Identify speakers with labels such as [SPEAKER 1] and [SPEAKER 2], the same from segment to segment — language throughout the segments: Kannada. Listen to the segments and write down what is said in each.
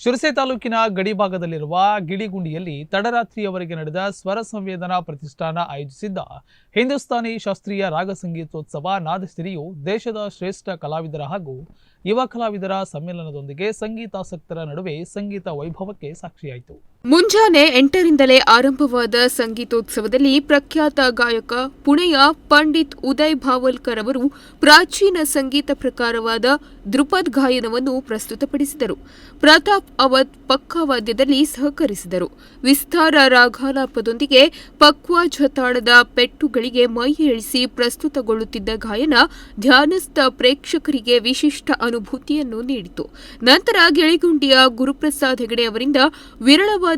[SPEAKER 1] ಶಿರಸೆ ತಾಲೂಕಿನ ಗಡಿಭಾಗದಲ್ಲಿರುವ ಗಿಡಿಗುಂಡಿಯಲ್ಲಿ ತಡರಾತ್ರಿಯವರೆಗೆ ನಡೆದ ಸ್ವರ ಸಂವೇದನಾ ಪ್ರತಿಷ್ಠಾನ ಆಯೋಜಿಸಿದ್ದ ಹಿಂದೂಸ್ತಾನಿ ಶಾಸ್ತ್ರೀಯ ರಾಗ ಸಂಗೀತೋತ್ಸವ ನಾದಸಿರಿಯು ದೇಶದ ಶ್ರೇಷ್ಠ ಕಲಾವಿದರ ಹಾಗೂ ಯುವ ಕಲಾವಿದರ ಸಮ್ಮೇಳನದೊಂದಿಗೆ ಸಂಗೀತಾಸಕ್ತರ ನಡುವೆ ಸಂಗೀತ ವೈಭವಕ್ಕೆ ಸಾಕ್ಷಿಯಾಯಿತು.
[SPEAKER 2] ಮುಂಜಾನೆ ಎಂಟರಿಂದಲೇ ಆರಂಭವಾದ ಸಂಗೀತೋತ್ಸವದಲ್ಲಿ ಪ್ರಖ್ಯಾತ ಗಾಯಕ ಪುಣೆಯ ಪಂಡಿತ್ ಉದಯ್ ಭಾವಲ್ಕರ್ ಅವರು ಪ್ರಾಚೀನ ಸಂಗೀತ ಪ್ರಕಾರವಾದ ದೃಪದ್ ಗಾಯನವನ್ನು ಪ್ರಸ್ತುತಪಡಿಸಿದರು. ಪ್ರತಾಪ್ ಅವಧ್ ಪಕ್ಕವಾದ್ಯದಲ್ಲಿ ಸಹಕರಿಸಿದರು. ವಿಸ್ತಾರ ರಾಗಾಲಾಪದೊಂದಿಗೆ ಪಕ್ವಾಜತಾಳದ ಪೆಟ್ಟುಗಳಿಗೆ ಮೈ ಏಳಿಸಿ ಪ್ರಸ್ತುತಗೊಳ್ಳುತ್ತಿದ್ದ ಗಾಯನ ಧ್ಯಾನಸ್ಥ ಪ್ರೇಕ್ಷಕರಿಗೆ ವಿಶಿಷ್ಟ ಅನುಭೂತಿಯನ್ನು ನೀಡಿತು. ನಂತರ ಗೆಳೆಗುಂಡಿಯ ಗುರುಪ್ರಸಾದ್ ಹೆಗಡೆ ಅವರಿಂದ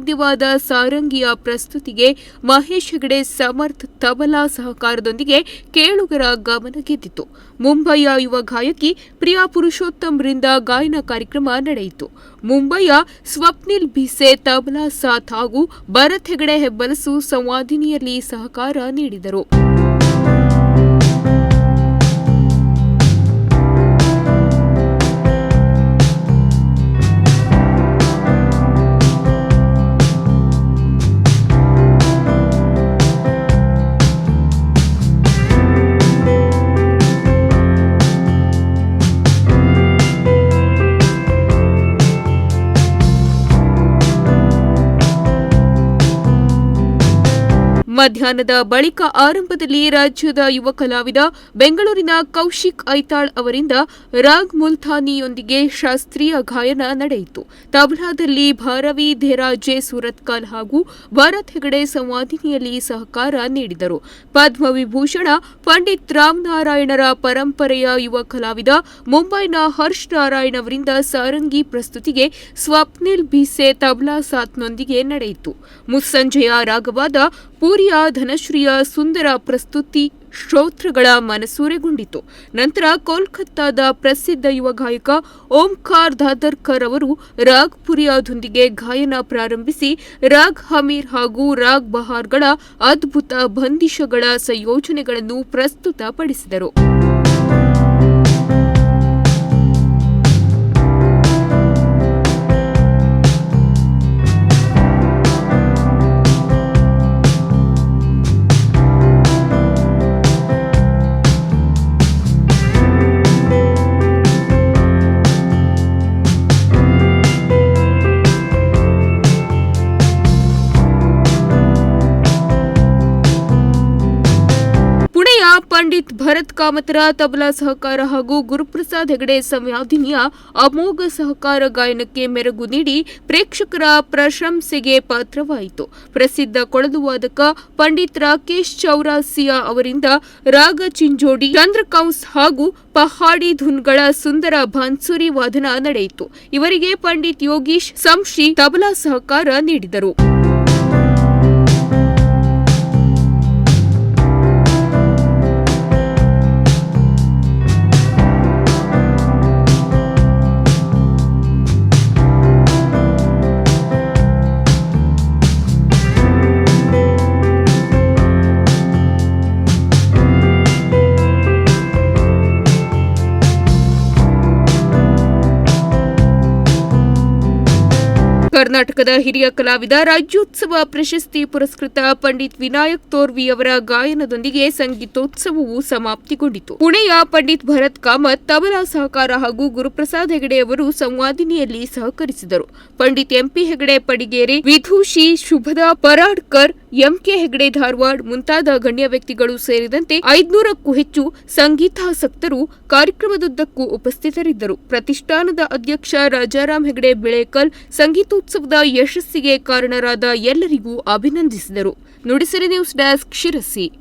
[SPEAKER 2] ವಿರಳವಾದ್ಯವಾದ ಸಾರಂಗಿಯ ಪ್ರಸ್ತುತಿಗೆ ಮಹೇಶ್ ಹೆಗಡೆ ಸಮರ್ಥ್ ತಬಲಾ ಸಹಕಾರದೊಂದಿಗೆ ಕೇಳುಗರ ಗಮನ ಗೆದ್ದಿತು. ಮುಂಬೈಯ ಯುವ ಗಾಯಕಿ ಪ್ರಿಯಾ ಪುರುಷೋತ್ತಮ್ರಿಂದ ಗಾಯನ ಕಾರ್ಯಕ್ರಮ ನಡೆಯಿತು. ಮುಂಬೈಯ ಸ್ವಪ್ನಿಲ್ ಭಿಸೆ, ತಬಲಾ ಸಾಥ್ ಹಾಗೂ ಭರತ್ ಹೆಗಡೆ ಹೆಬ್ಬಲಸು ಸಂವಾದಿನಿಯಲ್ಲಿ ಸಹಕಾರ ನೀಡಿದರು. ಮಧ್ಯಾಹ್ನದ ಬಳಿಕ ಆರಂಭದಲ್ಲಿ ರಾಜ್ಯದ ಯುವ ಕಲಾವಿದ ಬೆಂಗಳೂರಿನ ಕೌಶಿಕ್ ಐತಾಳ್ ಅವರಿಂದ ರಾಗ್ ಮುಲ್ತಾನಿಯೊಂದಿಗೆ ಶಾಸ್ತ್ರೀಯ ಗಾಯನ ನಡೆಯಿತು. ತಬ್ಲಾದಲ್ಲಿ ಭಾರವಿ, ಧೇರಾಜೆ ಸುರತ್ಕಾಲ್ ಹಾಗೂ ಭಾರತ್ ಹೆಗಡೆ ಸಂವಾದಿನಿಯಲ್ಲಿ ಸಹಕಾರ ನೀಡಿದರು. ಪದ್ಮವಿಭೂಷಣ, ಪಂಡಿತ್ ರಾಮನಾರಾಯಣರ ಪರಂಪರೆಯ ಯುವ ಕಲಾವಿದ ಮುಂಬೈನ ಹರ್ಷ್ ನಾರಾಯಣ್ ಅವರಿಂದ ಸಾರಂಗಿ ಪ್ರಸ್ತುತಿಗೆ ಸ್ವಪ್ನಿಲ್ ಬಿಸೆ ತಬ್ಲಾ ಸಾತ್ನೊಂದಿಗೆ ನಡೆಯಿತು. ಮುಸ್ಸಂಜೆಯ ರಾಗವಾದ ಪೂರಿಯ ಧನಶ್ರೀಯ ಸುಂದರ ಪ್ರಸ್ತುತಿ ಶ್ರೋತೃಗಳ ಮನಸೂರೆಗೊಂಡಿತು. ನಂತರ ಕೋಲ್ಕತ್ತಾದ ಪ್ರಸಿದ್ಧ ಯುವ ಗಾಯಕ ಓಂಕಾರ್ ದಾದರ್ಕರ್ ಅವರು ರಾಗ್ ಪುರಿಯಾದೊಂದಿಗೆ ಗಾಯನ ಪ್ರಾರಂಭಿಸಿ, ರಾಗ್ ಹಮೀರ್ ಹಾಗೂ ರಾಗ್ ಬಹಾರ್ಗಳ ಅದ್ಭುತ ಬಂದಿಶಗಳ ಸಂಯೋಜನೆಗಳನ್ನು ಪ್ರಸ್ತುತಪಡಿಸಿದರು. ಪಂಡಿತ್ ಭರತ್ ಕಾಮತರ, ತಬಲಾ ಸಹಕಾರ ಹಾಗೂ ಗುರುಪ್ರಸಾದ್ ಹೆಗಡೆ ಸಂವಾದಿನಿಯ ಅಮೋಘ ಸಹಕಾರ ಗಾಯನಕ್ಕೆ ಮೆರಗು ನೀಡಿ ಪ್ರೇಕ್ಷಕರ ಪ್ರಶಂಸೆಗೆ ಪಾತ್ರವಾಯಿತು. ಪ್ರಸಿದ್ಧ ಕೊಳಲು ವಾದಕ ಪಂಡಿತ್ ರಾಕೇಶ್ ಚೌರಾಸಿಯಾ ಅವರಿಂದ ರಾಗ ಚಿಂಜೋಡಿ, ಚಂದ್ರಕೌಸ್ ಹಾಗೂ ಪಹಾಡಿ ಧುನ್ಗಳ ಸುಂದರ ಬಾನ್ಸುರಿ ವಾದನ ನಡೆಯಿತು. ಇವರಿಗೆ ಪಂಡಿತ್ ಯೋಗೀಶ್ ಸಂಶಿ ತಬಲಾ ಸಹಕಾರ ನೀಡಿದರು. ಕರ್ನಾಟಕದ ಹಿರಿಯ ಕಲಾವಿದ ರಾಜ್ಯೋತ್ಸವ ಪ್ರಶಸ್ತಿ ಪುರಸ್ಕೃತ ಪಂಡಿತ್ ವಿನಾಯಕ್ ತೋರ್ವಿ ಅವರ ಗಾಯನದೊಂದಿಗೆ ಸಂಗೀತೋತ್ಸವವು ಸಮಾಪ್ತಿಗೊಂಡಿತು. ಪುಣೆಯ ಪಂಡಿತ್ ಭರತ್ ಕಾಮತ್, ತಬಲಾ ಸಹಕಾರ ಹಾಗೂ ಗುರುಪ್ರಸಾದ್ ಹೆಗಡೆ ಅವರು ಸಂವಾದಿನಿಯಲ್ಲಿ ಸಹಕರಿಸಿದರು. ಪಂಡಿತ್ ಎಂಪಿ ಹೆಗಡೆ ಪಡಿಗೇರಿ, ವಿಧೂಷಿ ಶುಭದಾ ಪರಾಡ್ಕರ್, ಎಂಕೆ ಹೆಗಡೆ ಧಾರವಾಡ್ ಮುಂತಾದ ಗಣ್ಯ ವ್ಯಕ್ತಿಗಳು ಸೇರಿದಂತೆ ಐದ್ನೂರಕ್ಕೂ ಹೆಚ್ಚು ಸಂಗೀತಾಸಕ್ತರು ಕಾರ್ಯಕ್ರಮದುದ್ದಕ್ಕೂ ಉಪಸ್ಥಿತರಿದ್ದರು. ಪ್ರತಿಷ್ಠಾನದ ಅಧ್ಯಕ್ಷ ರಾಜಾರಾಮ್ ಹೆಗಡೆ ಬಿಳೇಕಲ್ ಸಂಗೀತೋತ್ಸವದ ಯಶಸ್ಸಿಗೆ ಕಾರಣರಾದ ಎಲ್ಲರಿಗೂ ಅಭಿನಂದಿಸಿದರು. Nudisiri news desk Sirsi.